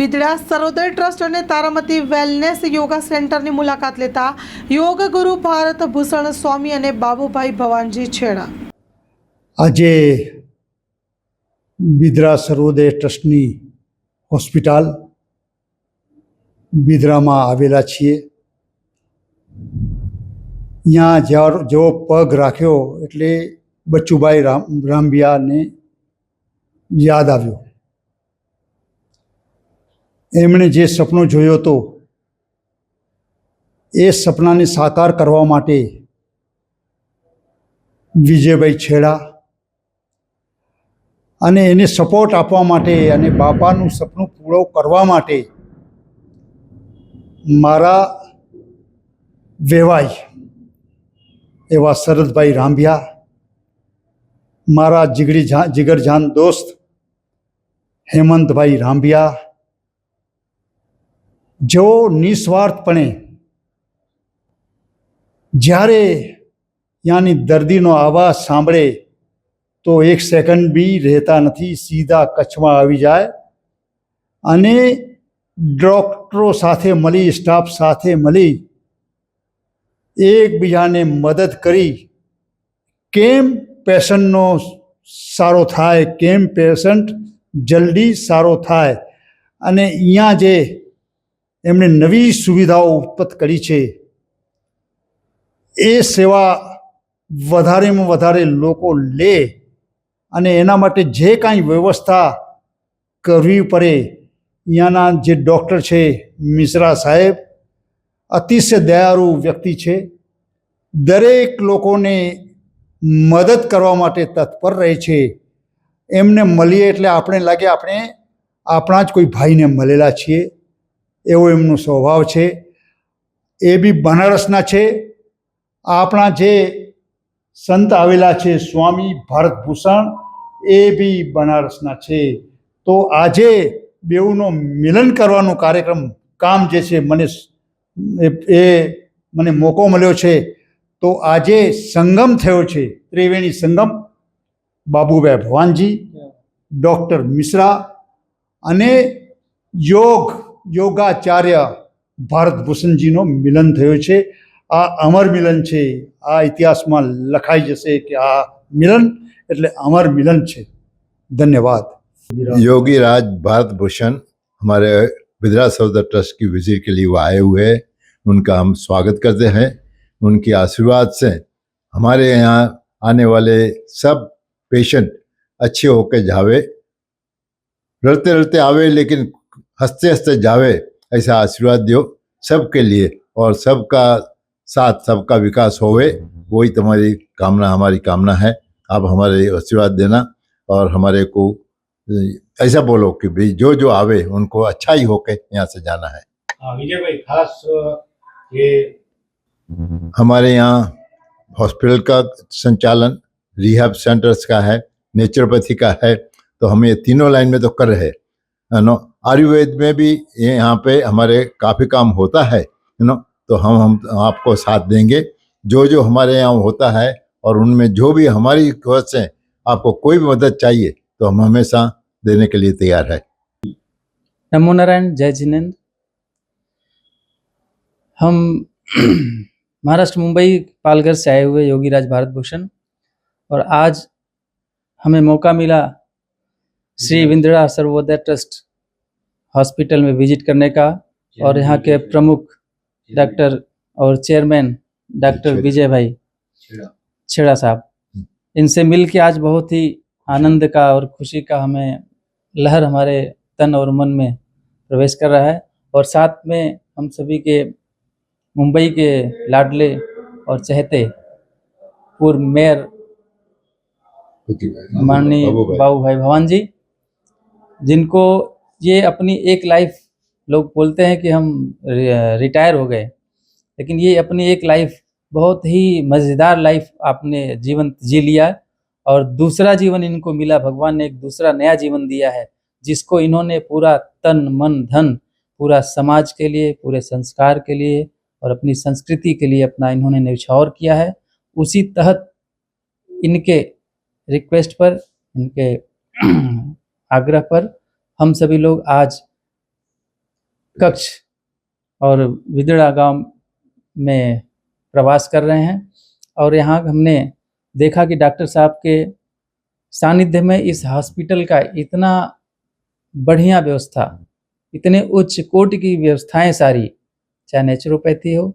Bidada Sarodaya trust અને Taramati wellness yoga સેન્ટરની મુલાકાત લેતા યોગ ગુરુ ભારત ભૂષણ સ્વામી અને બાબુભાઈ ભવાનજી છેડા. આજે બિદરા સર્વોદય ટ્રસ્ટની હોસ્પિટલ બિદરામાં આવેલા છીએ. ત્યાં જ્યાં જેવો પગ રાખ્યો એટલે બચ્ચુભાઈ રામ રામભિયાને યાદ આવ્યો. એમણે જે સપનો જોયો હતો, એ સપનાને સાકાર કરવા માટે વિજયભાઈ છેડા અને એને સપોર્ટ આપવા માટે અને બાપાનું સપનું પૂરો કરવા માટે મારા વેવાય એવા શરદભાઈ રાંભિયા, મારા જીગડી જીગરજાન દોસ્ત હેમંતભાઈ રાંભિયા જેઓ નિસ્વાર્થપણે જ્યારે ત્યાંની દર્દીનો આવાજ સાંભળે, તો એક સેકન્ડ બી રહેતા નથી, સીધા કચ્છમાં આવી જાય અને ડૉક્ટરો સાથે મળી, સ્ટાફ સાથે મળી એકબીજાને મદદ કરી કેમ પેશન્ટનો સારો થાય, કેમ પેશન્ટ જલ્દી સારો થાય. અને અહીંયા જે એમણે નવી સુવિધાઓ ઉત્પત્ત કરી છે. એ સેવા વધારેમાં વધારે લોકો લે અને એના માટે જે કાંઈ વ્યવસ્થા કરવી પડે અહીંયાના જે ડૉક્ટર છે, મિશ્રા સાહેબ, અતિશય દયાળુ વ્યક્તિ છે. દરેક લોકોને મદદ કરવા માટે તત્પર રહે છે. એમને મળીએ એટલે આપણે લાગે આપણે આપણા જ કોઈ ભાઈને મળેલા છીએ. એવો એમનો સ્વભાવ છે. એ બી બનારસના છે. આપણા જે સંત આવેલા છે સ્વામી ભારતભૂષણ એ બી બનારસના છે. તો આજે બેઉનો મિલન કરવાનો કાર્યક્રમ કામ જે છે મને એ- મને મોકો મળ્યો છે. તો આજે સંગમ થયો છે ત્રિવેણી સંગમ. બાબુભાઈ ભવાનજી ડૉક્ટર મિશ્રા અને યોગ યોગાચાર્ય ભારત ભૂષણજીનો મિલન થયો છે આ અમર મિલન છે આ ઇતિહાસમાં લખાઈ જશે કે આ મિલન એટલે અમર મિલન છે ધન્યવાદ योगी राज भारत भूषण हमारे बिदरा सौदा ट्रस्ट की विजिट के लिए वो आए हुए हैं उनका हम स्वागत करते हैं उनके आशीर्वाद से हमारे यहाँ आने वाले सब पेशेंट अच्छे होकर जावे रड़ते रड़ते आवे लेकिन हँसते हँसते जावे ऐसा आशीर्वाद दो सबके लिए और सबका साथ सबका विकास होवे। वही तुम्हारी कामना हमारी कामना है। आप हमारे आशीर्वाद देना और हमारे को ऐसा बोलो कि भाई जो जो आवे उनको अच्छा ही होके यहाँ से जाना है। विजय भाई खास ये हमारे यहाँ हॉस्पिटल का संचालन रिहैब सेंटर्स का है नेचुरोपैथी का है तो हम ये तीनों लाइन में तो कर रहे नो? आयुर्वेद में भी यहाँ पे हमारे काफ़ी काम होता है यू नो तो हम हम आपको साथ देंगे। जो जो हमारे यहाँ होता है और उनमें जो भी हमारी वजह से आपको कोई भी मदद चाहिए तो हम हमेशा देने के लिए तैयार है। नमो नारायण जय जिनेन्द्र। हम महाराष्ट्र मुंबई पालघर से आए हुए योगी राज भारत भूषण और आज हमें मौका मिला श्री विंद्रा सर्वोदय ट्रस्ट हॉस्पिटल में विज़िट करने का और यहाँ के प्रमुख डॉक्टर और चेयरमैन डॉक्टर विजय भाई छेड़ा। साहब। इनसे मिल के आज बहुत ही आनंद का और खुशी का हमें लहर हमारे तन और मन में प्रवेश कर रहा है और साथ में हम सभी के मुंबई के लाडले और चहते पूर्व मेयर माननीय बाबू भाई भवान जी जिनको ये अपनी एक लाइफ लोग बोलते हैं कि हम रिटायर हो गए। लेकिन ये अपनी एक लाइफ बहुत ही मज़ेदार लाइफ आपने जीवन जी लिया और दूसरा जीवन इनको मिला। भगवान ने एक दूसरा नया जीवन दिया है, जिसको इन्होंने पूरा तन, मन, धन, पूरा समाज के लिए, पूरे संस्कार के लिए और अपनी संस्कृति के लिए अपना इन्होंने न्यौछावर किया है। उसी तहत इनके रिक्वेस्ट पर, इनके आग्रह पर हम सभी लोग आज कक्ष और विदड़ा गाँव में प्रवास कर रहे हैं और यहाँ हमने देखा कि डॉक्टर साहब के सानिध्य में इस हॉस्पिटल का इतना बढ़िया व्यवस्था, इतने उच्च कोटि की व्यवस्थाएँ सारी, चाहे नेचुरोपैथी हो,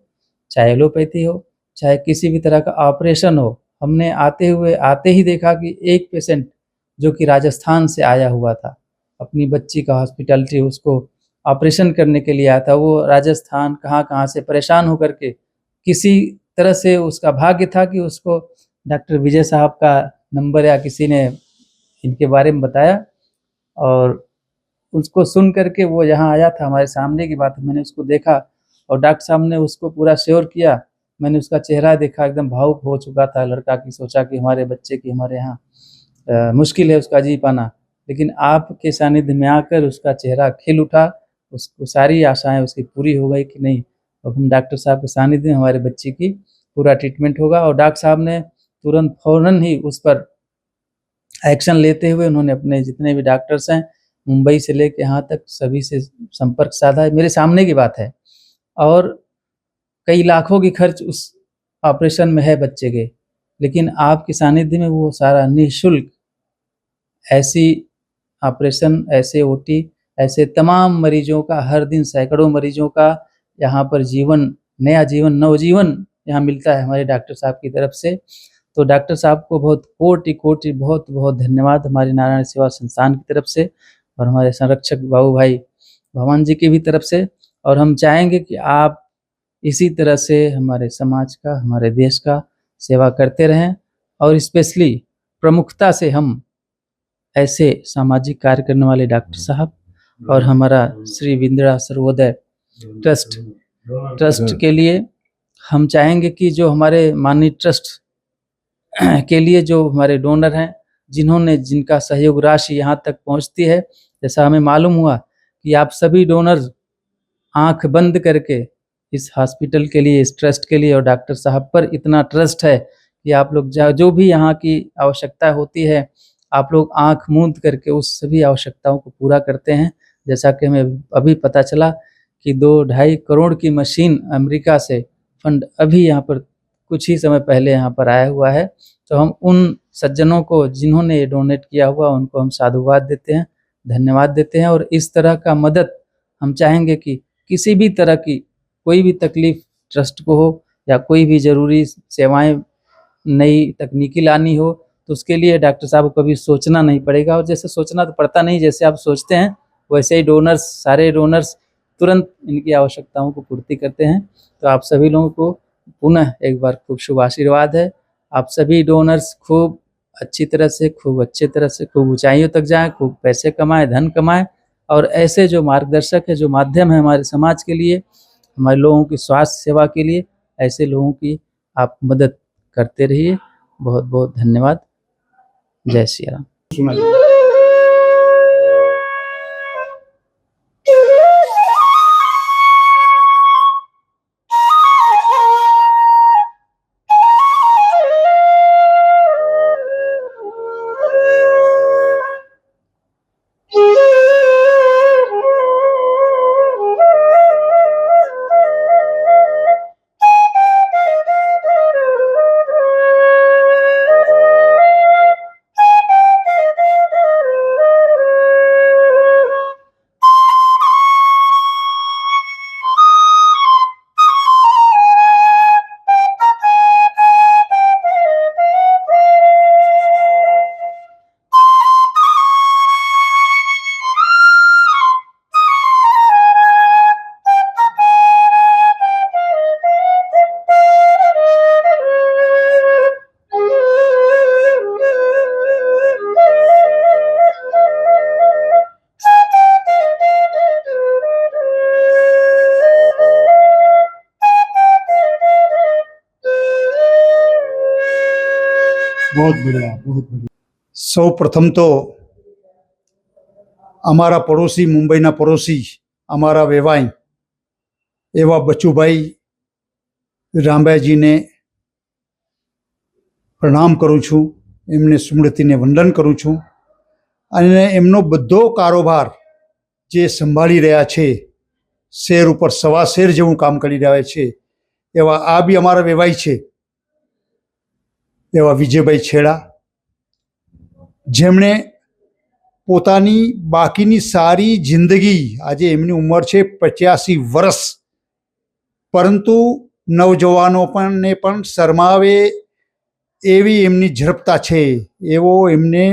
चाहे एलोपैथी हो, चाहे किसी भी तरह का ऑपरेशन हो, हमने आते हुए आते ही देखा कि एक पेशेंट जो कि राजस्थान से आया हुआ था। अपनी बच्ची का हॉस्पिटलिटी उसको ऑपरेशन करने के लिए आया था। वो राजस्थान कहाँ कहाँ से परेशान होकर के किसी तरह से उसका भाग्य था कि उसको डॉक्टर विजय साहब का नंबर या किसी ने इनके बारे में बताया और उसको सुन करके वो यहाँ आया था हमारे सामने की बात। मैंने उसको देखा और डॉक्टर साहब ने उसको पूरा श्योर किया। मैंने उसका चेहरा देखा, एकदम भावुक हो चुका था। लड़का की सोचा कि हमारे बच्चे की हमारे यहाँ मुश्किल है उसका जी पाना। लेकिन आपके सानिध्य में आकर उसका चेहरा खिल उठा उसको सारी आशाएँ उसकी पूरी हो गई कि नहीं, अब हम डॉक्टर साहब के सानिध्य में हमारे बच्चे की पूरा ट्रीटमेंट होगा और डॉक्टर साहब ने तुरंत फ़ौरन ही उस पर एक्शन लेते हुए उन्होंने अपने जितने भी डॉक्टर्स हैं, मुंबई से लेके यहाँ तक सभी से संपर्क साधा है। मेरे सामने की बात है। और कई लाखों की खर्च उस ऑपरेशन में है बच्चे के, लेकिन आपके सानिध्य में वो सारा निःशुल्क ऐसी ऑपरेशन ऐसे ओटी ऐसे तमाम मरीजों का, हर दिन सैकड़ों मरीजों का यहाँ पर जीवन, नया जीवन, नवजीवन यहाँ मिलता है हमारे डॉक्टर साहब की तरफ़ से। तो डॉक्टर साहब को बहुत कोटि कोटि बहुत बहुत धन्यवाद हमारे नारायण सेवा संस्थान की तरफ़ से और हमारे संरक्षक बाबू भाई भगवान जी की भी तरफ़ से। और हम चाहेंगे कि आप इसी तरह से हमारे समाज का, हमारे देश का सेवा करते रहें और स्पेशली प्रमुखता से हम ऐसे सामाजिक कार्य करने वाले डॉक्टर साहब और हमारा श्री विंद्रा सर्वोदय ट्रस्ट। ट्रस्ट के लिए हम चाहेंगे कि जो हमारे माननीय ट्रस्ट के लिए जो हमारे डोनर हैं जिन्होंने जिनका सहयोग राशि यहाँ तक पहुँचती है जैसा हमें मालूम हुआ कि आप सभी डोनर आँख बंद करके इस हॉस्पिटल के लिए इस ट्रस्ट के लिए और डॉक्टर साहब पर इतना ट्रस्ट है कि आप लोग जो भी यहाँ की आवश्यकता होती है आप लोग आँख मूंद करके उस सभी आवश्यकताओं को पूरा करते हैं। जैसा कि हमें अभी पता चला कि दो ढाई करोड़ की मशीन अमेरिका से फंड अभी यहाँ पर कुछ ही समय पहले यहाँ पर आया हुआ है। तो हम उन सज्जनों को जिन्होंने ये डोनेट किया हुआ, उनको हम साधुवाद देते हैं, धन्यवाद देते हैं और इस तरह का मदद हम चाहेंगे कि किसी भी तरह की कोई भी तकलीफ़ ट्रस्ट को हो या कोई भी ज़रूरी सेवाएँ नई तकनीकी लानी हो तो उसके लिए डॉक्टर साहब को कभी सोचना नहीं पड़ेगा। और जैसे सोचना तो पड़ता नहीं, जैसे आप सोचते हैं, वैसे ही डोनर्स, सारे डोनर्स तुरंत इनकी आवश्यकताओं को पूर्ति करते हैं। तो आप सभी लोगों को पुनः एक बार खूब शुभ आशीर्वाद है। आप सभी डोनर्स खूब अच्छी तरह से, खूब अच्छे तरह से, खूब ऊंचाइयों तक जाएँ, खूब पैसे कमाएँ, धन कमाएँ। और ऐसे जो मार्गदर्शक है, जो माध्यम है हमारे समाज के लिए, हमारे लोगों की स्वास्थ्य सेवा के लिए, ऐसे लोगों की आप मदद करते रहिए। बहुत बहुत धन्यवाद। જય સિયા बहुत बढ़िया बहुत बढ़िया સૌ પ્રથમ તો અમારા પડોશી મુંબઈના પડોશી અમારા વેવાઈ એવા બચુભાઈ રામભાઈજીને પ્રણામ કરું છું એમને સ્મૃતિને વંદન કરું છું અને એમનો બધો કારોબાર જે સંભાળી રહ્યા છે શેર ઉપર સવા શેર જેવું કામ કરી રહ્યા છે એવા આ બી અમારા વેવાઈ છે એવા વિજયભાઈ છેડા જેમણે પોતાની બાકીની સારી જિંદગી આજે એમની ઉંમર છે પચ્યાસી વર્ષ પરંતુ નવજવાનો પણને પણ શરમાવે એવી એમની ઝડપતા છે. એવો એમને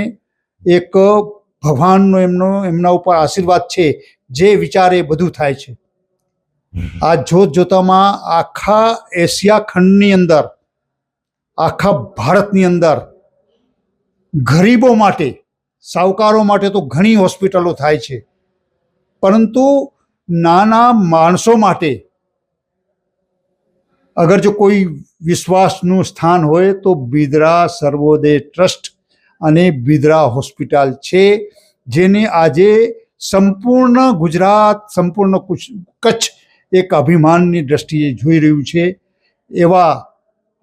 એક ભગવાનનો એમનો એમના ઉપર આશીર્વાદ છે જે વિચારે બધું થાય છે. આ જોત જોતામાં આખા એશિયા ખંડની અંદર આખા ભારતની અંદર ગરીબો માટે, સાવકારો માટે તો ઘણી હોસ્પિટલો થાય છે. પરંતુ નાના માણસો માટે, અગર જો કોઈ વિશ્વાસનું સ્થાન હોય તો બિદરા સર્વોદય ટ્રસ્ટ અને બિદરા હોસ્પિટલ છે, જેને આજે સંપૂર્ણ ગુજરાત, સંપૂર્ણ કુચ- કચ્છ એક અભિમાનની દ્રષ્ટિએ જોઈ રહ્યું છે. એવા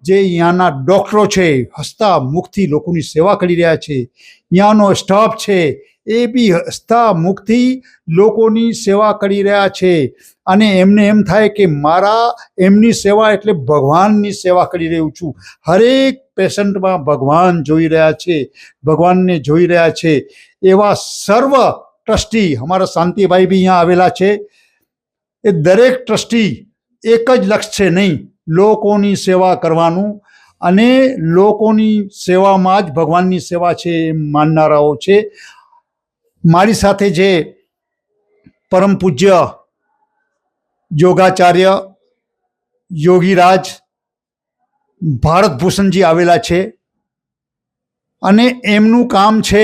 જે અહીંયાના ડૉક્ટરો છે, હસતા મુખથી લોકોની સેવા કરી રહ્યા છે અહીંયાનો સ્ટાફ છે, એ બી હસતા મુખથી લોકોની સેવા કરી રહ્યા છે. અને એમને એમ થાય કે મારા એમની સેવા એટલે ભગવાનની સેવા કરી રહ્યું છું. હરેક પેશન્ટમાં ભગવાન જોઈ રહ્યા છે, ભગવાનને જોઈ રહ્યા છે. એવા સર્વ ટ્રસ્ટી અમારા શાંતિભાઈ બી અહીંયા આવેલા છે. એ દરેક ટ્રસ્ટી એક જ લક્ષ્ય છે નહીં લોકોની સેવા કરવાનું અને લોકોની સેવામાં જ ભગવાનની સેવા છે એમ માનનારાઓ છે. મારી સાથે જે પરમ પૂજ્ય યોગાચાર્ય યોગીરાજ ભારત ભૂષણજી આવેલા છે અને એમનું કામ છે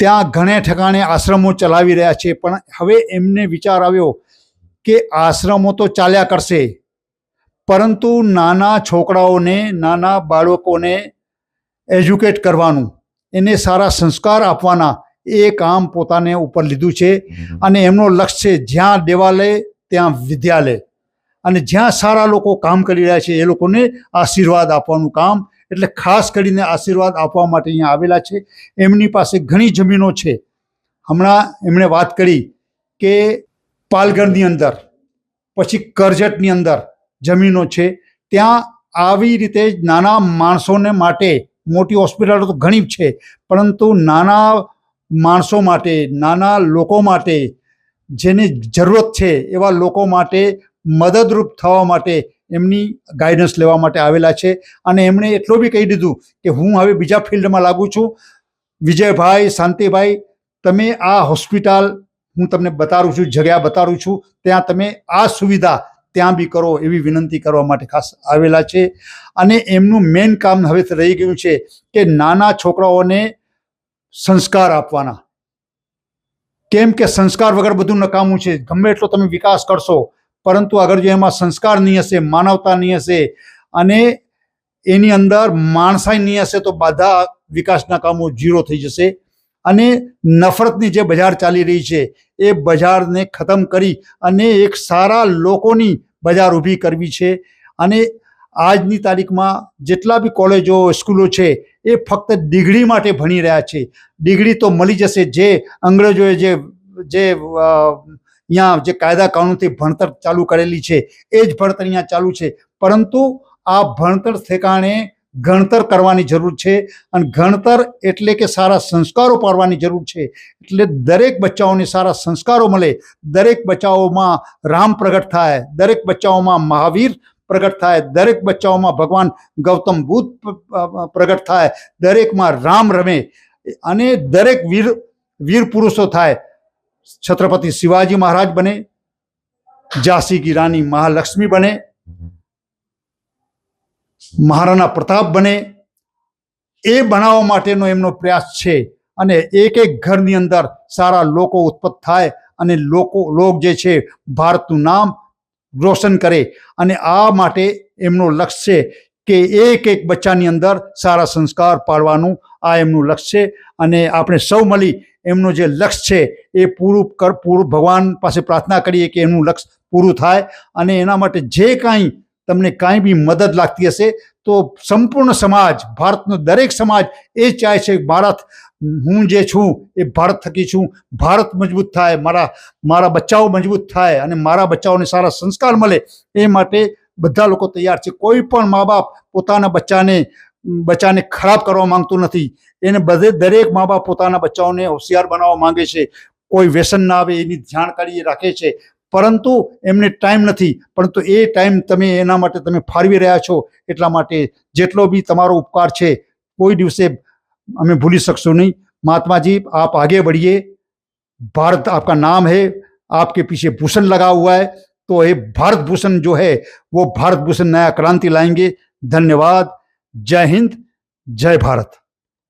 ત્યાં ઘણે ઠેકાણે આશ્રમો ચલાવી રહ્યા છે પણ હવે એમને વિચાર આવ્યો કે આશ્રમો તો ચાલ્યા કરશે. પરંતુ નાના છોકરાઓને નાના બાળકોને એજ્યુકેટ કરવાનું એને સારા સંસ્કાર આપવાના એ કામ પોતાને ઉપર લીધું છે. અને એમનો લક્ષ્ય છે જ્યાં દેવાલય ત્યાં વિદ્યાલય. અને જ્યાં સારા લોકો કામ કરી રહ્યા છે એ લોકોને આશીર્વાદ આપવાનું કામ એટલે ખાસ કરીને આશીર્વાદ આપવા માટે અહીંયા આવેલા છે. એમની પાસે ઘણી જમીનો છે. હમણાં એમણે વાત કરી કે પાલઘરની અંદર, પછી કરજતની અંદર જમીનો છે. ત્યાં આવી રીતે નાના માણસોને માટે મોટી હોસ્પિટલો તો ઘણી છે, પરંતુ નાના માણસો માટે, નાના લોકો માટે જેની જરૂરત છે એવા લોકો માટે મદદરૂપ થવા માટે એમની ગાઈડન્સ લેવા માટે આવેલા છે. અને એમણે એટલું બી કહી દીધું કે હું હવે બીજા ફિલ્ડમાં લાગુ છું. વિજયભાઈ, શાંતિભાઈ, તમે આ હોસ્પિટલ હું તમને બતાવું છું, જગ્યા બતાવું છું. ત્યાં તમે આ સુવિધા ત્યાં બી કરો એવી વિનંતી કરવા માટે ખાસ આવેલા છે. અને એમનું મેઇન કામ હવે રહી ગયું છે કે નાના છોકરાઓને સંસ્કાર આપવાના. કેમ કે સંસ્કાર વગર બધું નકામું છે. ગમે એટલો તમે વિકાસ કરશો, પરંતુ અગર જો એમાં સંસ્કાર નહીં હશે, માનવતા નહીં હશે, અને એની અંદર માણસાઈ નહીં હશે, તો બધા વિકાસના કામો ઝીરો થઈ જશે. અને નફરતની જે બજાર ચાલી રહી છે, એ બજારને ખતમ કરી અને એક સારા લોકોની બજાર ઊભી કરવી છે. અને આજની તારીખમાં જેટલા બી કોલેજો, સ્કૂલો છે, એ ફક્ત ડિગ્રી માટે ભણી રહ્યા છે. ડિગ્રી તો મળી જશે જે અંગ્રેજોએ જે જે અહીંયા જે કાયદા કાનૂનથી ભણતર ચાલુ કરેલી છે, એ જ ભણતર અહીંયા ચાલુ છે. પરંતુ આ ભણતર ઠેકાણે ગણતર કરવાની જરૂર છે અને ગણતર એટલે કે સારા સંસ્કારો પાડવાની જરૂર છે. એટલે દરેક બચ્ચાઓને સારા સંસ્કારો મળે. દરેક બચ્ચાઓમાં રામ પ્રગટ થાય. દરેક બચ્ચાઓમાં મહાવીર પ્રગટ થાય. દરેક બચ્ચાઓમાં ભગવાન ગૌતમ બુદ્ધ પ્રગટ થાય. દરેકમાં રામ રમે. અને દરેક વીર વીર પુરુષો થાય. છત્રપતિ શિવાજી મહારાજ બને. ઝાંસી કી રાની મહાલક્ષ્મી બને. મહારાણા પ્રતાપ બને. એ બનાવવા માટેનો એમનો પ્રયાસ છે અને એક એક ઘરની અંદર સારા લોકો ઉત્પત્ત થાય અને લોકો, લોક જે છે ભારતનું નામ રોશન કરે અને આ માટે એમનો લક્ષ્ય છે કે એક એક બચ્ચાની અંદર સારા સંસ્કાર પાડવાનું આ એમનું લક્ષ્ય છે અને આપણે સૌ મળી એમનું જે લક્ષ્ય છે એ પૂરું કર, પૂરું ભગવાન પાસે પ્રાર્થના કરીએ કે એમનું લક્ષ્ય પૂરું થાય અને એના માટે જે કાંઈ તમને કાંઈ બી મદદ લાગતી હશે, તો સંપૂર્ણ સમાજ, ભારતનો દરેક સમાજ એ ચાહે છે ભારત હું જે છું એ ભારત થકી છું. ભારત મજબૂત થાય, મારા મારા બચ્ચાઓ મજબૂત થાય અને મારા બચ્ચાઓને સારા સંસ્કાર મળે. એ માટે બધા લોકો તૈયાર છે. કોઈ પણ મા બાપ પોતાના બચ્ચાને બચ્ચાને ખરાબ કરવા માંગતું નથી. એને બધે, દરેક મા બાપ પોતાના બચ્ચાઓને હોશિયાર બનાવવા માંગે છે. કોઈ વ્યસન ના આવે એની જાણકારી રાખે છે. પરંતુ એમને ટાઈમ નથી પરંતુ એ ટાઈમ તમે એના માટે તમે ફાળવી રહ્યા છો એટલા માટે જેટલો બી તમારો ઉપકાર છે કોઈ દિવસે અમે भूली શકશું નહીં महात्मा जी आप आगे बढ़िए भारत आपका नाम है आपके पीछे भूषण लगा हुआ है तो ये भारत भूषण जो है वो भारत भूषण नया क्रांति लाएंगे धन्यवाद जय हिंद जय भारत